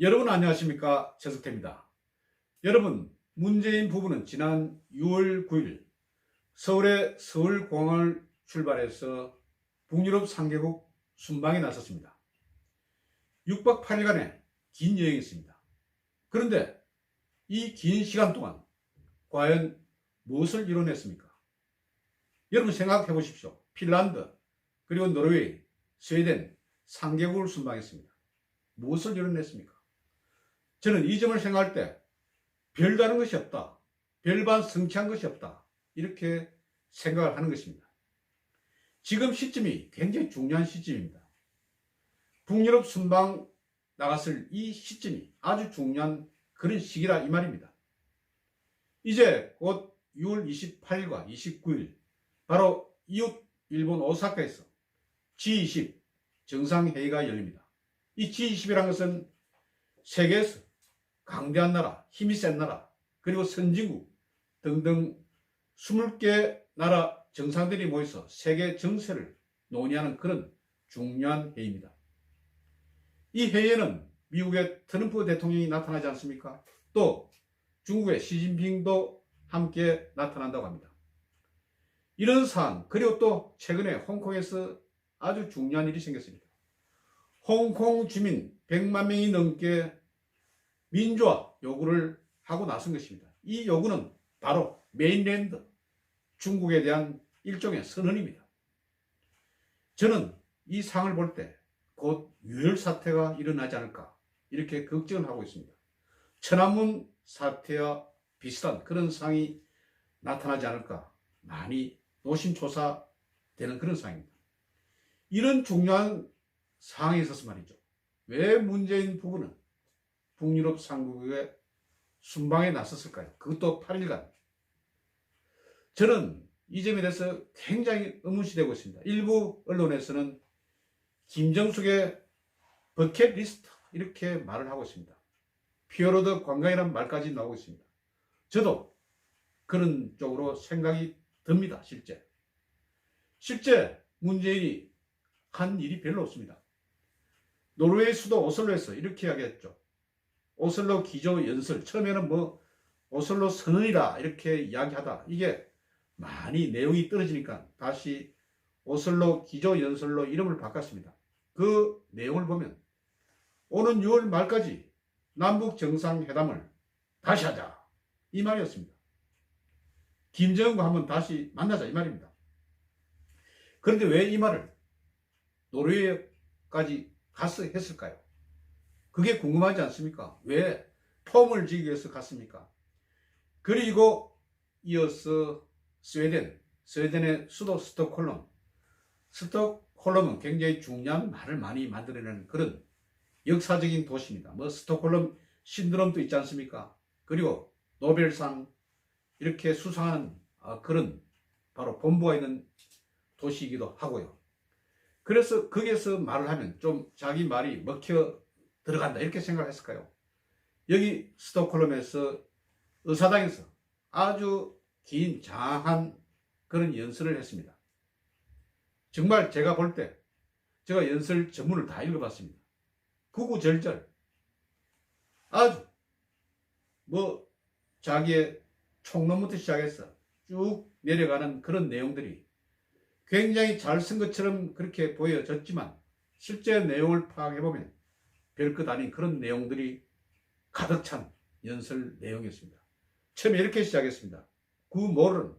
여러분 안녕하십니까 최석태입니다. 여러분 문재인 부부는 지난 6월 9일 서울의 서울공항을 출발해서 북유럽 3개국 순방에 나섰습니다. 6박 8일간의 긴 여행이었습니다. 그런데 이 긴 시간 동안 과연 무엇을 이뤄냈습니까? 여러분 생각해 보십시오. 핀란드, 그리고 노르웨이, 스웨덴 3개국을 순방했습니다. 무엇을 이뤄냈습니까? 저는 이 점을 생각할 때 별다른 것이 없다. 별반 성취한 것이 없다. 이렇게 생각을 하는 것입니다. 지금 시점이 굉장히 중요한 시점입니다. 북유럽 순방 나갔을 이 시점이 아주 중요한 그런 시기라 이 말입니다. 이제 곧 6월 28일과 29일 바로 이웃 일본 오사카에서 G20 정상회의가 열립니다. 이 G20이라는 것은 세계에서 강대한 나라, 힘이 센 나라, 그리고 선진국 등등 20개 나라 정상들이 모여서 세계 정세를 논의하는 그런 중요한 회의입니다. 이 회의에는 미국의 트럼프 대통령이 나타나지 않습니까? 또 중국의 시진핑도 함께 나타난다고 합니다. 이런 사안, 그리고 또 최근에 홍콩에서 아주 중요한 일이 생겼습니다. 홍콩 주민 100만 명이 넘게 민주화 요구를 하고 나선 것입니다. 이 요구는 바로 메인랜드, 중국에 대한 일종의 선언입니다. 저는 이 상을 볼 때 곧 유혈 사태가 일어나지 않을까 이렇게 걱정을 하고 있습니다. 천안문 사태와 비슷한 그런 상이 나타나지 않을까 많이 노심초사되는 그런 상입니다. 이런 중요한 상황에 있어서 말이죠. 왜 문재인 부부는 북유럽 상국의 순방에 나섰을까요? 그것도 8일간. 저는 이 점에 대해서 굉장히 의문시되고 있습니다. 일부 언론에서는 김정숙의 버켓리스트 이렇게 말을 하고 있습니다. 피어로드 관광이라는 말까지 나오고 있습니다. 저도 그런 쪽으로 생각이 듭니다. 실제. 실제 문재인이 한 일이 별로 없습니다. 노르웨이 수도 오슬로에서 이렇게 이야기했죠. 오슬로 기조 연설 처음에는 뭐 오슬로 선언이다 이렇게 이야기하다 이게 많이 내용이 떨어지니까 다시 오슬로 기조 연설로 이름을 바꿨습니다. 그 내용을 보면 오는 6월 말까지 남북 정상회담을 다시 하자 이 말이었습니다. 김정은과 한번 다시 만나자 이 말입니다. 그런데 왜 이 말을 노르웨이까지 가서 했을까요? 그게 궁금하지 않습니까? 왜 폼을 지기 위해서 갔습니까? 그리고 이어서 스웨덴, 스웨덴의 수도 스톡홀름. 스톡홀름은 굉장히 중요한 말을 많이 만들어내는 그런 역사적인 도시입니다. 뭐 스톡홀름 신드롬도 있지 않습니까? 그리고 노벨상 이렇게 수상하는 아, 그런 바로 본부가 있는 도시이기도 하고요. 그래서 거기에서 말을 하면 좀 자기 말이 먹혀 들어간다 이렇게 생각했을까요? 여기 스톡홀름에서 의사당에서 아주 긴 장한 그런 연설을 했습니다. 정말 제가 볼 때 제가 연설 전문을 다 읽어봤습니다. 구구절절 아주 뭐 자기의 총론부터 시작해서 쭉 내려가는 그런 내용들이 굉장히 잘 쓴 것처럼 그렇게 보여졌지만 실제 내용을 파악해보면 별것 아닌 그런 내용들이 가득 찬 연설 내용이었습니다. 처음에 이렇게 시작했습니다. 구모르는,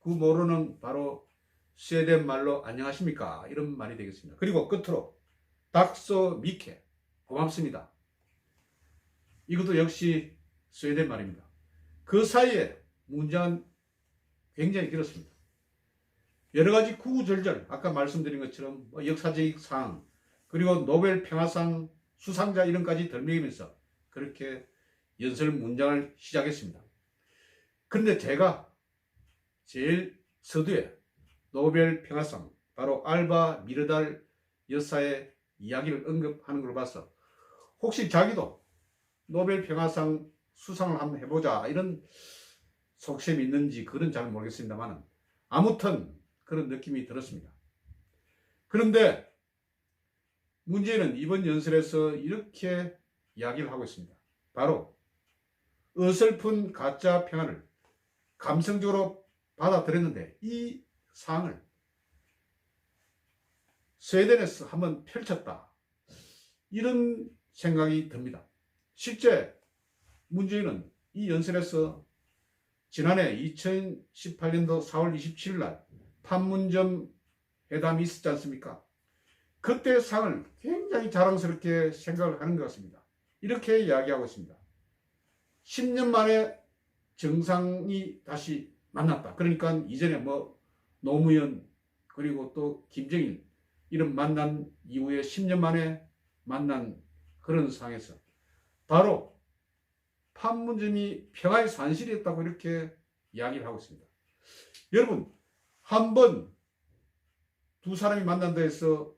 구모르는 바로 스웨덴 말로 안녕하십니까? 이런 말이 되겠습니다. 그리고 끝으로 닥소 미케, 고맙습니다. 이것도 역시 스웨덴 말입니다. 그 사이에 문장은 굉장히 길었습니다. 여러 가지 구구절절, 아까 말씀드린 것처럼 뭐 역사적 사항, 그리고 노벨 평화상 수상자 이름까지 덜먹이면서 그렇게 연설 문장을 시작했습니다. 그런데 제가 제일 서두에 노벨 평화상 바로 알바 미르달 여사의 이야기를 언급하는 걸 봐서 혹시 자기도 노벨 평화상 수상을 한번 해보자 이런 속셈이 있는지 그런 잘 모르겠습니다만 아무튼 그런 느낌이 들었습니다. 그런데 문제는 이번 연설에서 이렇게 이야기를 하고 있습니다. 바로 어설픈 가짜 평화를 감성적으로 받아들였는데 이 사항을 스웨덴에서 한번 펼쳤다. 이런 생각이 듭니다. 실제 문재인은 이 연설에서 지난해 2018년도 4월 27일 날 판문점 회담이 있었지 않습니까? 그때 상을 굉장히 자랑스럽게 생각을 하는 것 같습니다. 이렇게 이야기하고 있습니다. 10년 만에 정상이 다시 만났다. 그러니까 이전에 뭐 노무현 그리고 또 김정일 이런 만난 이후에 10년 만에 만난 그런 상에서 바로 판문점이 평화의 산실이었다고 이렇게 이야기를 하고 있습니다. 여러분 한 번 두 사람이 만난다 해서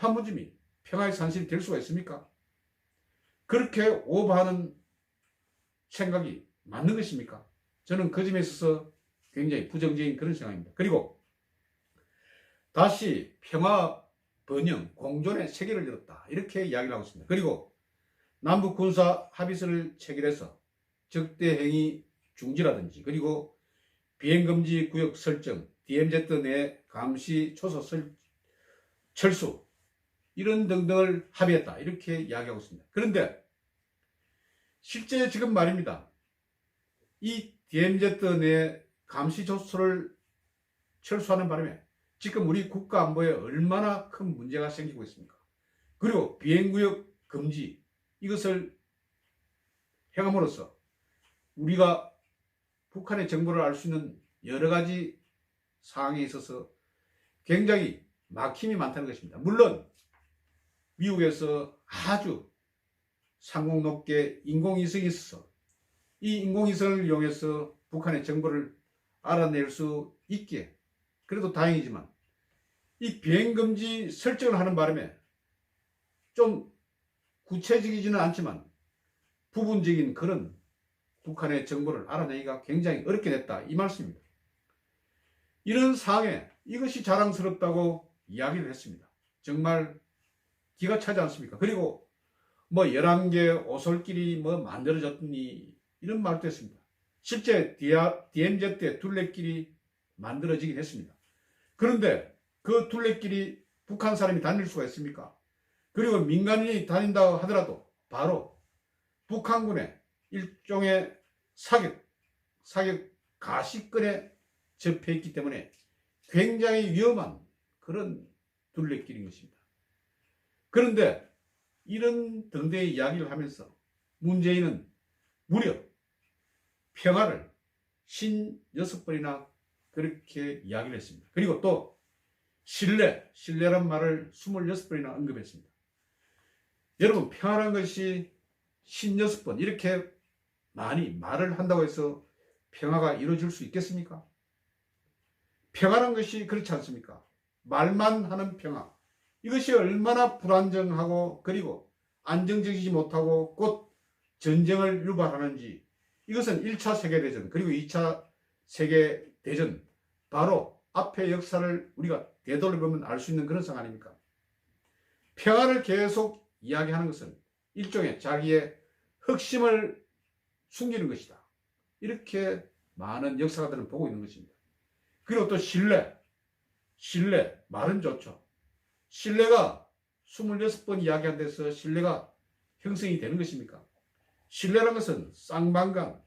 판문점이 평화의 산실이 될 수가 있습니까? 그렇게 오버하는 생각이 맞는 것입니까? 저는 그 점에 있어서 굉장히 부정적인 그런 생각입니다. 그리고 다시 평화 번영 공존의 세계를 열었다 이렇게 이야기를 하고 있습니다. 그리고 남북 군사 합의서를 체결해서 적대 행위 중지라든지 그리고 비행 금지 구역 설정, DMZ 내 감시 초소 설, 철수 이런 등등을 합의했다 이렇게 이야기하고 있습니다. 그런데 실제 지금 말입니다. 이 DMZ 내 감시 조소를 철수하는 바람에 지금 우리 국가 안보에 얼마나 큰 문제가 생기고 있습니까? 그리고 비행구역 금지 이것을 행함으로써 우리가 북한의 정보를 알 수 있는 여러 가지 사항에 있어서 굉장히 막힘이 많다는 것입니다. 물론 미국에서 아주 상공 높게 인공위성이 있어서 이 인공위성을 이용해서 북한의 정보를 알아낼 수 있게 그래도 다행이지만 이 비행금지 설정을 하는 바람에 좀 구체적이지는 않지만 부분적인 그런 북한의 정보를 알아내기가 굉장히 어렵게 됐다 이 말씀입니다. 이런 상황에 이것이 자랑스럽다고 이야기를 했습니다. 정말 기가 차지 않습니까? 그리고 뭐 11개 오솔길이 뭐 만들어졌더니 이런 말도 했습니다. 실제 DMZ 때 둘레길이 만들어지긴 했습니다. 그런데 그 둘레길이 북한 사람이 다닐 수가 있습니까? 그리고 민간인이 다닌다 하더라도 바로 북한군의 일종의 사격, 사격 가시권에 접해 있기 때문에 굉장히 위험한 그런 둘레길인 것입니다. 그런데 이런 등대의 이야기를 하면서 문재인은 무려 평화를 신 여섯 번이나 그렇게 이야기를 했습니다. 그리고 또 신뢰, 신뢰란 말을 26번이나 언급했습니다. 여러분, 평화란 것이 신여섯 번 이렇게 많이 말을 한다고 해서 평화가 이루어질 수 있겠습니까? 평화란 것이 그렇지 않습니까? 말만 하는 평화. 이것이 얼마나 불안정하고 그리고 안정적이지 못하고 곧 전쟁을 유발하는지 이것은 1차 세계대전 그리고 2차 세계대전 바로 앞의 역사를 우리가 되돌아보면 알 수 있는 그런 상황 아닙니까? 평화를 계속 이야기하는 것은 일종의 자기의 흑심을 숨기는 것이다. 이렇게 많은 역사가들은 보고 있는 것입니다. 그리고 또 신뢰. 신뢰. 말은 좋죠. 신뢰가 26번 이야기한 데서 신뢰가 형성이 되는 것입니까? 신뢰라는 것은 쌍방간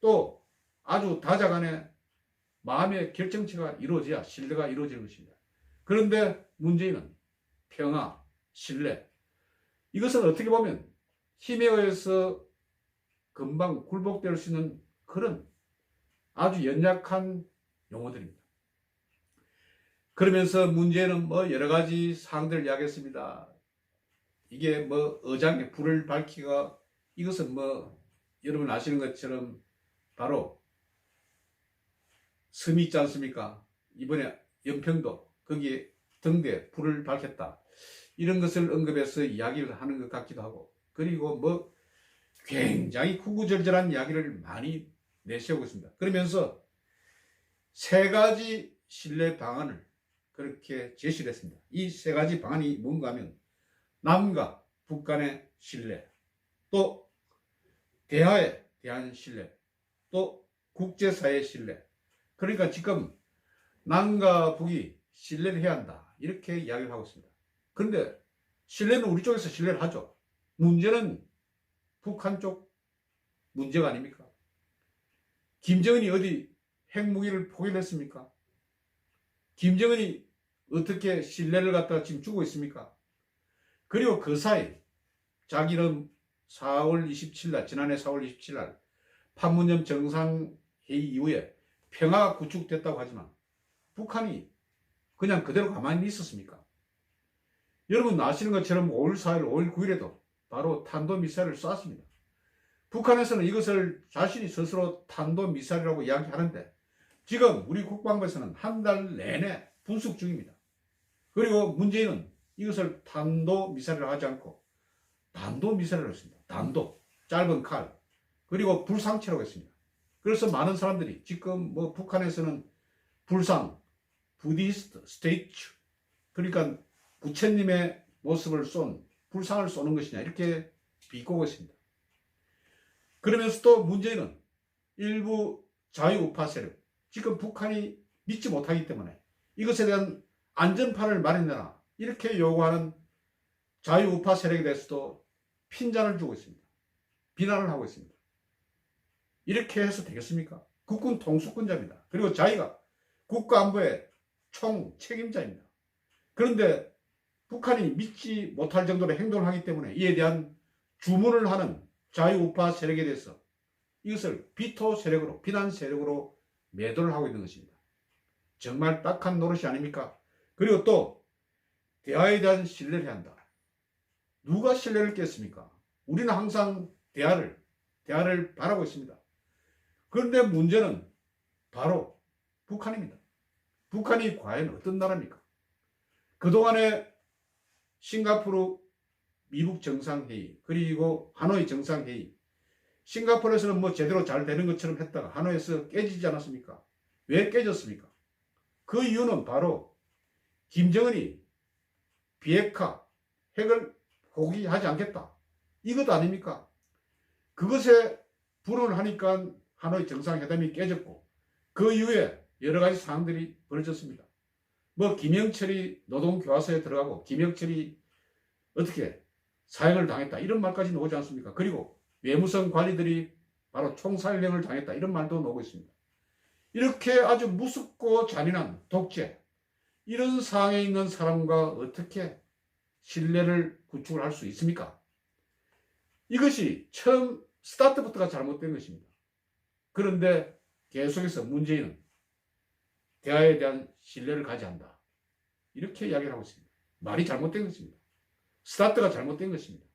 또 아주 다자간의 마음의 결정체가 이루어져야 신뢰가 이루어지는 것입니다. 그런데 문제는 평화, 신뢰 이것은 어떻게 보면 힘에 의해서 금방 굴복될 수 있는 그런 아주 연약한 용어들입니다. 그러면서 문제는 뭐 여러 가지 사항들을 이야기했습니다. 이게 뭐 어장에 불을 밝히가 이것은 뭐 여러분 아시는 것처럼 바로 섬이 있지 않습니까? 이번에 연평도 거기에 등대 불을 밝혔다. 이런 것을 언급해서 이야기를 하는 것 같기도 하고 그리고 뭐 굉장히 구구절절한 이야기를 많이 내세우고 있습니다. 그러면서 세 가지 신뢰 방안을 그렇게 제시를 했습니다. 이 세 가지 방안이 뭔가 하면 남과 북 간의 신뢰, 또 대화에 대한 신뢰, 또 국제사회의 신뢰. 그러니까 지금 남과 북이 신뢰를 해야 한다. 이렇게 이야기를 하고 있습니다. 그런데 신뢰는 우리 쪽에서 신뢰를 하죠. 문제는 북한 쪽 문제가 아닙니까? 김정은이 어디 핵무기를 포기했습니까? 김정은이 어떻게 신뢰를 갖다가 지금 주고 있습니까? 그리고 그 사이 자기는 4월 27일 날, 지난해 4월 27일 날 판문점 정상회의 이후에 평화가 구축됐다고 하지만 북한이 그냥 그대로 가만히 있었습니까? 여러분 아시는 것처럼 5월 4일, 5월 9일에도 바로 탄도미사일을 쐈습니다. 북한에서는 이것을 자신이 스스로 탄도미사일이라고 이야기하는데 지금 우리 국방부에서는 한 달 내내 분석 중입니다. 그리고 문재인은 이것을 탄도 미사일이라고 하지 않고 단도 미사일이라고 했습니다. 단도, 짧은 칼, 그리고 불상체라고 했습니다. 그래서 많은 사람들이 지금 뭐 북한에서는 불상, 부디스트, 스테이츠, 그러니까 부처님의 모습을 쏜 불상을 쏘는 것이냐 이렇게 비꼬고 있습니다. 그러면서 또 문제는 일부 자유우파 세력, 지금 북한이 믿지 못하기 때문에 이것에 대한 안전판을 마련해라 이렇게 요구하는 자유우파 세력에 대해서도 핀잔을 주고 있습니다. 비난을 하고 있습니다. 이렇게 해서 되겠습니까? 국군 통수권자입니다. 그리고 자기가 국가안보의 총 책임자입니다. 그런데 북한이 믿지 못할 정도로 행동을 하기 때문에 이에 대한 주문을 하는 자유우파 세력에 대해서 이것을 비토 세력으로, 비난 세력으로 매도를 하고 있는 것입니다. 정말 딱한 노릇이 아닙니까? 그리고 또 대화에 대한 신뢰를 해야 한다. 누가 신뢰를 깼습니까? 우리는 항상 대화를, 대화를 바라고 있습니다. 그런데 문제는 바로 북한입니다. 북한이 과연 어떤 나라입니까? 그동안에 싱가포르 미국 정상회의 그리고 하노이 정상회의 싱가포르에서는 뭐 제대로 잘 되는 것처럼 했다가 하노이에서 깨지지 않았습니까? 왜 깨졌습니까? 그 이유는 바로 김정은이 비핵화 핵을 포기하지 않겠다. 이것 아닙니까? 그것에 불응을 하니까 하노이 정상회담이 깨졌고 그 이후에 여러 가지 사항들이 벌어졌습니다. 뭐 김영철이 노동교화소에 들어가고 김영철이 어떻게 사형을 당했다 이런 말까지 나오지 않습니까? 그리고 외무성 관리들이 바로 총살령을 당했다 이런 말도 나오고 있습니다. 이렇게 아주 무섭고 잔인한 독재 이런 상황에 있는 사람과 어떻게 신뢰를 구축을 할 수 있습니까? 이것이 처음 스타트부터가 잘못된 것입니다. 그런데 계속해서 문재인은 대화에 대한 신뢰를 가져야 한다. 이렇게 이야기를 하고 있습니다. 말이 잘못된 것입니다. 스타트가 잘못된 것입니다.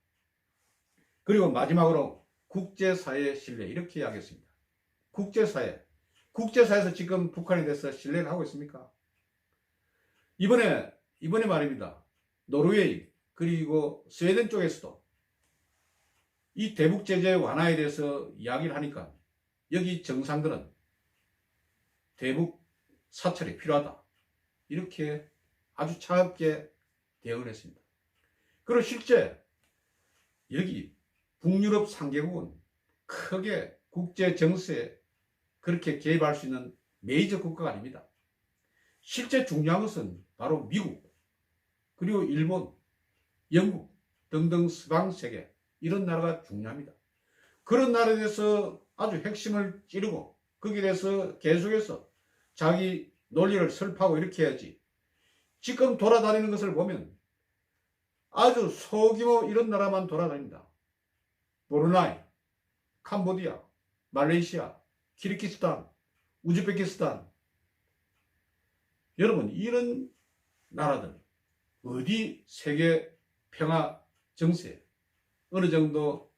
그리고 마지막으로 국제사회 신뢰 이렇게 이야기했습니다. 국제사회. 국제사회에서 지금 북한에 대해서 신뢰를 하고 있습니까? 이번에, 이번에 말입니다. 노르웨이, 그리고 스웨덴 쪽에서도 이 대북 제재 완화에 대해서 이야기를 하니까 여기 정상들은 대북 사찰이 필요하다. 이렇게 아주 차갑게 대응을 했습니다. 그리고 실제 여기 북유럽 3개국은 크게 국제 정세에 그렇게 개입할 수 있는 메이저 국가가 아닙니다. 실제 중요한 것은 바로 미국, 그리고 일본, 영국 등등 서방 세계 이런 나라가 중요합니다. 그런 나라에 대해서 아주 핵심을 찌르고 거기에 대해서 계속해서 자기 논리를 설파하고 이렇게 해야지. 지금 돌아다니는 것을 보면 아주 소규모 이런 나라만 돌아다닙니다. 보르나이, 캄보디아, 말레이시아, 키르키스탄, 우즈베키스탄. 여러분, 이런 나라들, 어디 세계 평화 정세, 어느 정도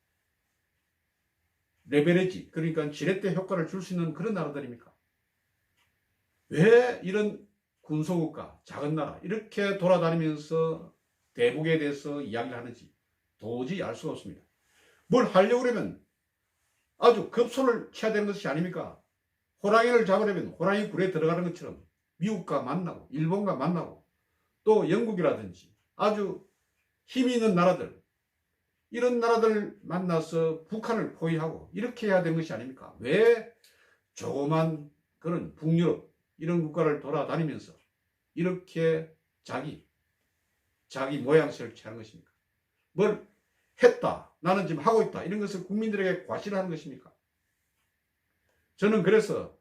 레벨레지, 그러니까 지렛대 효과를 줄 수 있는 그런 나라들입니까? 왜 이런 군소국가, 작은 나라, 이렇게 돌아다니면서 대북에 대해서 이야기를 하는지 도저히 알 수가 없습니다. 뭘 하려고 그러면 아주 급손을 쳐야 되는 것이 아닙니까? 호랑이를 잡으려면 호랑이 굴에 들어가는 것처럼 미국과 만나고 일본과 만나고 또 영국이라든지 아주 힘이 있는 나라들 이런 나라들 만나서 북한을 포위하고 이렇게 해야 되는 것이 아닙니까? 왜 조그만 그런 북유럽 이런 국가를 돌아다니면서 이렇게 자기 자기 모양새를 취하는 것입니까? 뭘 했다. 나는 지금 하고 있다. 이런 것을 국민들에게 과시하는 것입니까? 저는 그래서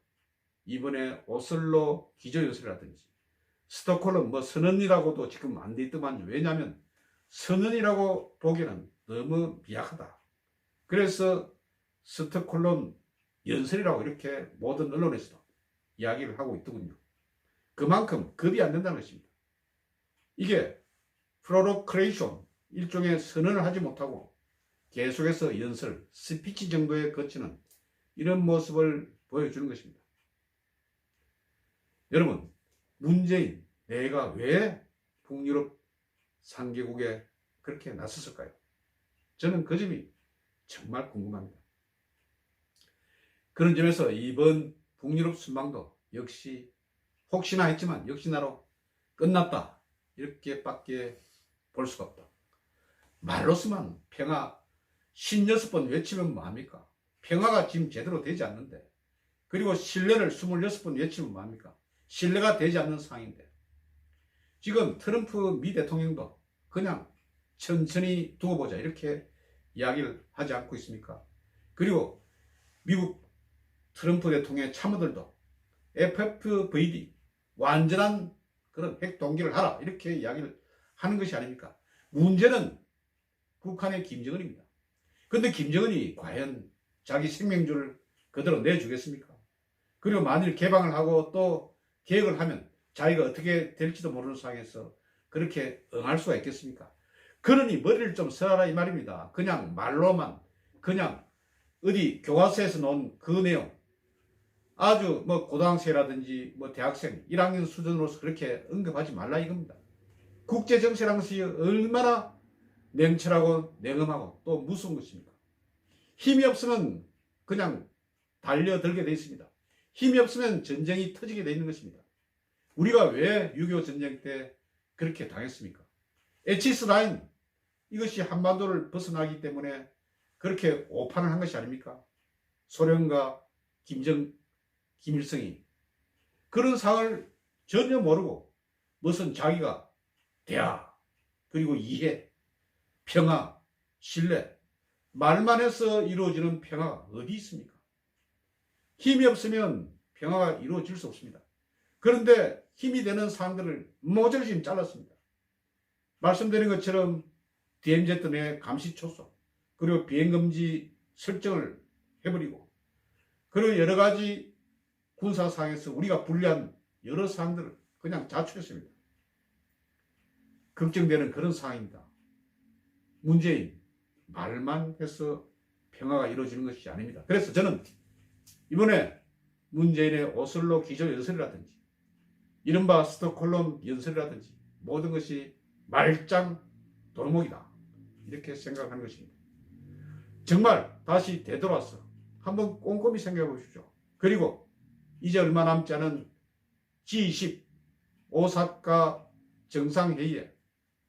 이번에 오슬로 기조연설이라든지 스톡홀름 뭐 선언이라고도 지금 안 돼 있더만 왜냐하면 선언이라고 보기에는 너무 미약하다. 그래서 스톡홀름 연설이라고 이렇게 모든 언론에서도 이야기를 하고 있더군요. 그만큼 급이 안 된다는 것입니다. 이게 프로로크레이션 일종의 선언을 하지 못하고 계속해서 연설, 스피치 정도에 거치는 이런 모습을 보여주는 것입니다. 여러분, 문재인 내가 왜 북유럽 3개국에 그렇게 나섰을까요? 저는 그 점이 정말 궁금합니다. 그런 점에서 이번 북유럽 순방도 역시 혹시나 했지만 역시나로 끝났다. 이렇게밖에 볼 수가 없다. 말로서만 평화 16번 외치면 뭐합니까? 평화가 지금 제대로 되지 않는데 그리고 신뢰를 26번 외치면 뭐합니까? 신뢰가 되지 않는 상황인데 지금 트럼프 미 대통령도 그냥 천천히 두고 보자 이렇게 이야기를 하지 않고 있습니까? 그리고 미국 트럼프 대통령의 참모들도 FFVD 완전한 그런 핵 동기를 하라 이렇게 이야기를 하는 것이 아닙니까? 문제는 북한의 김정은입니다. 근데 김정은이 과연 자기 생명줄을 그대로 내주겠습니까? 그리고 만일 개방을 하고 또 계획을 하면 자기가 어떻게 될지도 모르는 상황에서 그렇게 응할 수가 있겠습니까? 그러니 머리를 좀 써라 이 말입니다. 그냥 말로만 그냥 어디 교과서에서 놓은 그 내용 아주 뭐 고등학생이라든지 뭐 대학생 1학년 수준으로서 그렇게 언급하지 말라 이겁니다. 국제 정세라는 것이 얼마나 냉철하고 냉엄하고 또 무서운 것입니까? 힘이 없으면 그냥 달려들게 돼 있습니다. 힘이 없으면 전쟁이 터지게 돼 있는 것입니다. 우리가 왜 6.25 전쟁 때 그렇게 당했습니까? 에치스 라인 이것이 한반도를 벗어나기 때문에 그렇게 오판을 한 것이 아닙니까? 소련과 김정, 김일성이 그런 상을 전혀 모르고 무슨 자기가 대화 그리고 이해 평화 신뢰 말만 해서 이루어지는 평화가 어디 있습니까? 힘이 없으면 평화가 이루어질 수 없습니다. 그런데 힘이 되는 사람들을 모조리 잘랐습니다. 말씀드린 것처럼 DMZ 내 감시 초소 그리고 비행금지 설정을 해버리고 그리고 여러 가지 군사상에서 우리가 불리한 여러 사항들을 그냥 자축했습니다. 걱정되는 그런 상황입니다. 문재인 말만 해서 평화가 이루어지는 것이 아닙니다. 그래서 저는 이번에 문재인의 오슬로 기조 연설이라든지 이른바 스톡홀름 연설이라든지 모든 것이 말짱 도루묵이다. 이렇게 생각하는 것입니다. 정말 다시 되돌아서 한번 꼼꼼히 생각해 보십시오. 그리고 이제 얼마 남지 않은 G20 오사카 정상회의에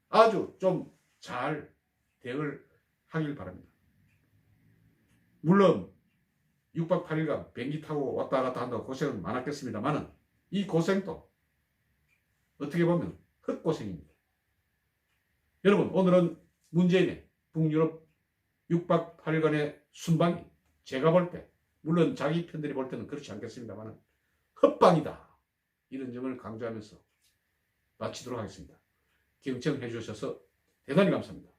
아주 좀 잘 대응을 하길 바랍니다. 물론 6박 8일간 비행기 타고 왔다 갔다 한다고 고생은 많았겠습니다만은 이 고생도 어떻게 보면 헛고생입니다. 여러분 오늘은 문재인의 북유럽 6박 8일간의 순방이 제가 볼 때 물론 자기 편들이 볼 때는 그렇지 않겠습니다만 헛방이다. 이런 점을 강조하면서 마치도록 하겠습니다. 경청해 주셔서 대단히 감사합니다.